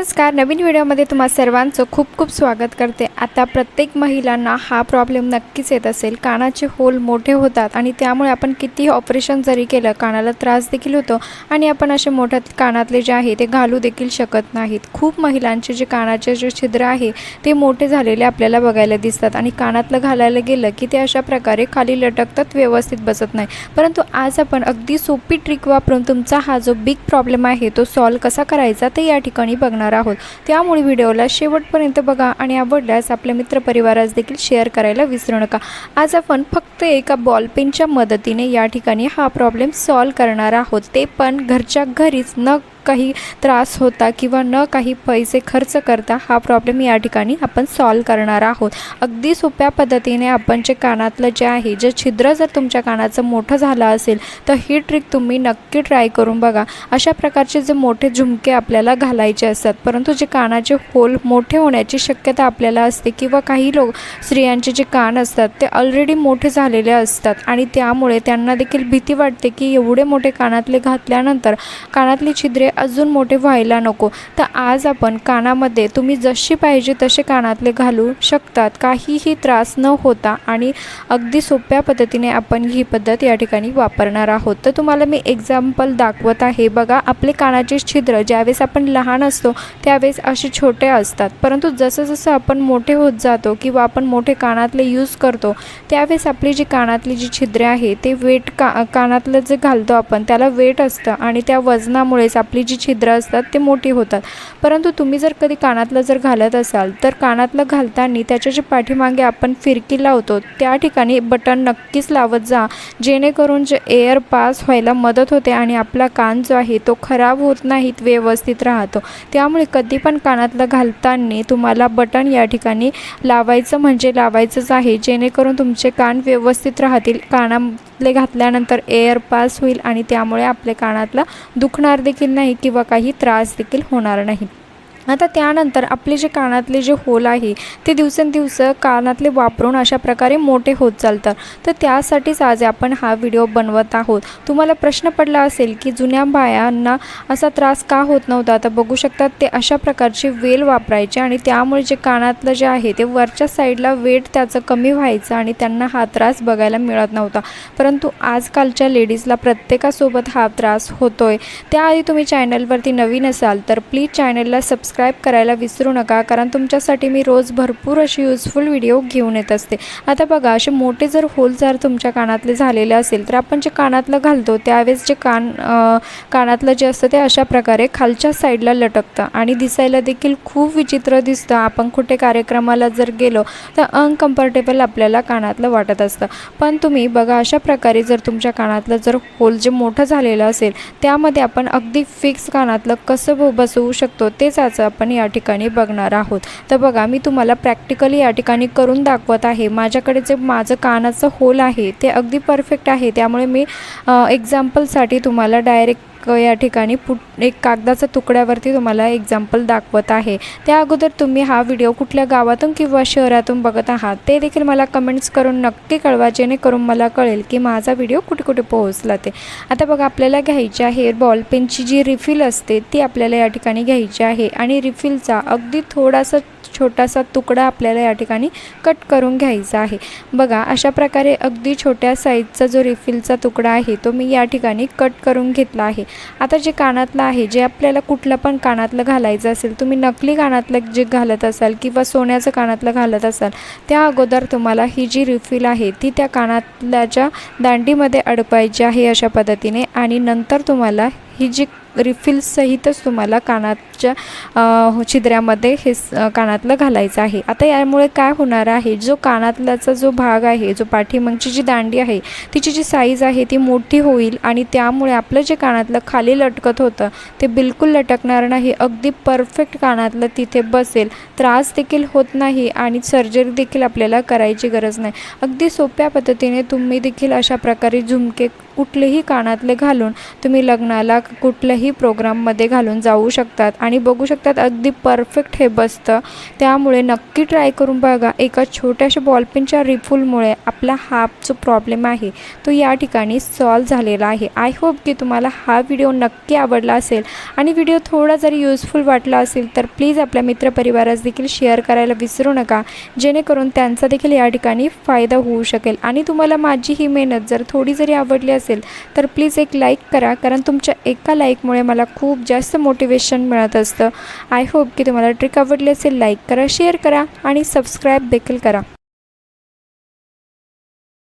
नमस्कार नवीन व्हिडिओमध्ये तुम्हा सर्वांचं खूप खूप स्वागत करते. आता प्रत्येक महिलांना हा प्रॉब्लेम नक्कीच येत असेल. कानाचे होल मोठे होतात आणि त्यामुळे आपण कितीही ऑपरेशन जरी केलं कानाला त्रास देखील होतो आणि आपण असे मोठ्या कानातले जे आहे ते घालू देखील शकत नाहीत. खूप महिलांचे जे कानाचे जे छिद्र आहे ते मोठे झालेले आपल्याला बघायला दिसतात आणि कानातलं घालायला गेलं की ते अशा प्रकारे खाली लटकतात व्यवस्थित बसत नाही. परंतु आज आपण अगदी सोपी ट्रिक वापरून तुमचा हा जो बिग प्रॉब्लेम आहे तो सॉल्व कसा करायचा ते या ठिकाणी बघणार आहोत. त्यामुळे व्हिडिओला शेवटपर्यंत बघा आणि आवडल्यास आपल्या मित्रपरिवारास देखील शेअर करायला विसरू नका. आज आपण फक्त एका बॉलपेनच्या मदतीने या ठिकाणी हा प्रॉब्लेम सॉल्व करणार आहोत. ते पण घरच्या घरीच न काही त्रास होता किंवा न काही पैसे खर्च करता हा प्रॉब्लेम या ठिकाणी आपण सॉल्व करणार आहोत. अगदी सोप्या पद्धतीने आपण जे कानातलं जे आहे जे छिद्र जर तुमच्या कानाचं मोठं झालं असेल तर ही ट्रिक तुम्ही नक्की ट्राय करून बघा. अशा प्रकारचे जे मोठे झुमके आपल्याला घालायचे असतात परंतु जे कानाचे होल मोठे होण्याची शक्यता आपल्याला असते किंवा काही लोक स्त्रियांचे जे कान असतात ते ऑलरेडी मोठे झालेले असतात आणि त्यामुळे त्यांना देखील भीती वाटते की एवढे मोठे कानातले घातल्यानंतर कानातली छिद्रे अजून मोठे व्हायला नको. तर आज आपण कानामध्ये तुम्ही जशी पाहिजे तसे कानातले घालू शकतात. काहीही त्रास न होता आणि अगदी सोप्या पद्धतीने आपण ही पद्धत या ठिकाणी वापरणार आहोत. तर तुम्हाला मी एक्झाम्पल दाखवत आहे. बघा आपले कानाचे छिद्र ज्यावेळेस आपण लहान असतो त्यावेळेस असे छोटे असतात. परंतु जसं जसं आपण मोठे होत जातो किंवा आपण मोठे कानातले यूज करतो त्यावेळेस आपली जी कानातली जी छिद्रे आहे ते वेट का कानातलं जे घालतो आपण त्याला वेट असतं आणि त्या वजनामुळेच आपली जी छिद्र असतात ते मोठी होतात. परंतु तुम्ही जर कधी कानातलं जर घालत असाल तर कानातलं घालताना त्याच्या जे पाठीमागे आपण फिरकी लावतो त्या ठिकाणी बटन नक्कीच लावत जा जेणेकरून जे एअर पास व्हायला मदत होते आणि आपला कान जो आहे तो खराब होत नाहीत व्यवस्थित राहतो. त्यामुळे कधी पण कानातलं घालताना तुम्हाला बटन या ठिकाणी लावायचं म्हणजे लावायचंच आहे जेणेकरून तुमचे कान व्यवस्थित राहतील काना कानातले घातल्यानंतर एअर पास होईल आणि त्यामुळे आपल्या कानातला दुखणार देखील नाही किंवा काही त्रास देखील होणार नाही. आता त्यानंतर आपले जे कानातले जे होल आहे ते दिवसेंदिवस कानातले वापरून अशा प्रकारे मोठे होत चालतात. तर त्यासाठीच आज आपण हा व्हिडिओ बनवत आहोत. तुम्हाला प्रश्न पडला असेल की जुन्या बायांना असा त्रास का होत नव्हता? तर बघू शकतात ते अशा प्रकारचे वेल वापरायचे आणि त्यामुळे जे कानातलं जे आहे ते वरच्या साईडला वेट त्याचं कमी व्हायचं आणि त्यांना हा त्रास बघायला मिळत नव्हता. परंतु आजकालच्या लेडीजला प्रत्येकासोबत हा त्रास होतोय. त्याआधी तुम्ही चॅनलवरती नवीन असाल तर प्लीज चॅनलला सबस्क्राईब करायला विसरू नका कारण तुमच्यासाठी मी रोज भरपूर अशी युजफुल व्हिडिओ घेऊन येत असते. आता बघा असे मोठे जर होल जर तुमच्या कानातले झालेले असेल तर आपण जे कानातलं घालतो त्यावेळेस जे कान कानातलं जे असतं ते अशा प्रकारे खालच्या साईडला लटकतं आणि दिसायला देखील खूप विचित्र दिसतं. आपण कुठे कार्यक्रमाला जर गेलो तर अनकम्फर्टेबल आपल्याला कानातलं वाटत असतं. पण तुम्ही बघा अशा प्रकारे जर तुमच्या कानातलं जर होल जे मोठं झालेलं असेल त्यामध्ये आपण अगदी फिक्स कानातलं कसं बसवू शकतो तेच आज आपण या ठिकाणी बघणार आहोत. तर बघा मी तुम्हाला प्रॅक्टिकली या ठिकाणी करून दाखवत आहे. माझ्याकडे जे माझं कानाचं होल आहे ते अगदी परफेक्ट आहे. त्यामुळे मी एक्झाम्पलसाठी तुम्हाला डायरेक्ट या ठिकाणी पुट एक कागदाच्या तुकड्यावरती तुम्हाला एक्झाम्पल दाखवत आहे. त्या अगोदर तुम्ही हा व्हिडिओ कुठल्या गावातून किंवा शहरातून बघत आहात ते देखील मला कमेंट्स करून नक्की कळवा जेणेकरून मला कळेल की माझा व्हिडिओ कुठे कुठे पोहोचला ते. आता बघा आपल्याला घ्यायची आहे बॉल पेनची जी रिफिल असते ती आपल्याला या ठिकाणी घ्यायची आहे. आणि रिफिलचा अगदी थोडासा छोटासा तुकडा आपल्याला या ठिकाणी कट करून घ्यायचा आहे. बघा अशा प्रकारे अगदी छोट्या साईजचा जो रिफिलचा तुकडा आहे तो मी या ठिकाणी कट करून घेतला आहे. आता जे कानातलं आहे जे आपल्याला कुठलं पण कानातलं घालायचं असेल तुम्ही नकली कानातलं जे घालत असाल किंवा सोन्याचं कानातलं घालत असाल त्या अगोदर तुम्हाला ही जी रिफिल आहे ती त्या कानातल्याच्या दांडीमध्ये अडपायची आहे अशा पद्धतीने आणि नंतर तुम्हाला ही जी रिफिलसहितच तुम्हाला कानाच्या छिद्र्यामध्ये हे स- कानातलं घालायचं आहे. आता यामुळे काय होणार आहे? जो कानातल्याचा जो भाग आहे जो पाठीमागची जी दांडी आहे तिची जी साईज आहे ती मोठी होईल आणि त्यामुळे आपलं जे कानातलं खाली लटकत होतं ते बिलकुल लटकणार नाही. अगदी परफेक्ट कानातलं तिथे बसेल. त्रास देखील होत नाही आणि सर्जरी देखील आपल्याला करायची गरज नाही. अगदी सोप्या पद्धतीने तुम्ही देखील अशा प्रकारे झुमके कुठलेही कानातले घालून तुम्ही लग्नाला कुठल्याही प्रोग्राममध्ये घालून जाऊ शकतात. आणि बघू शकतात अगदी परफेक्ट हे बसतं. त्यामुळे नक्की ट्राय करून बघा. एका छोट्याशा बॉलपेनच्या रिफुलमुळे आपला हा जो प्रॉब्लेम आहे. तो या ठिकाणी सॉल्व झालेला आहे. आय होप की तुम्हाला हा व्हिडिओ नक्की आवडला असेल. आणि व्हिडिओ थोडा जरी युजफुल वाटला असेल तर प्लीज आपल्या मित्रपरिवारास देखील शेअर करायला विसरू नका. जेणेकरून त्यांचा देखील या ठिकाणी फायदा होऊ शकेल. आणि तुम्हाला माझी ही मेहनत जर थोडी जरी आवडली असेल तर प्लीज एक लाईक करा. कारण तुमच्या एका लाईकमुळे मला खूप जास्त मोटिवेशन मिळत असतं. आय होप की तुम्हाला ट्रिक आवडली असेल लाईक करा शेअर करा आणि सबस्क्राईब देखील करा.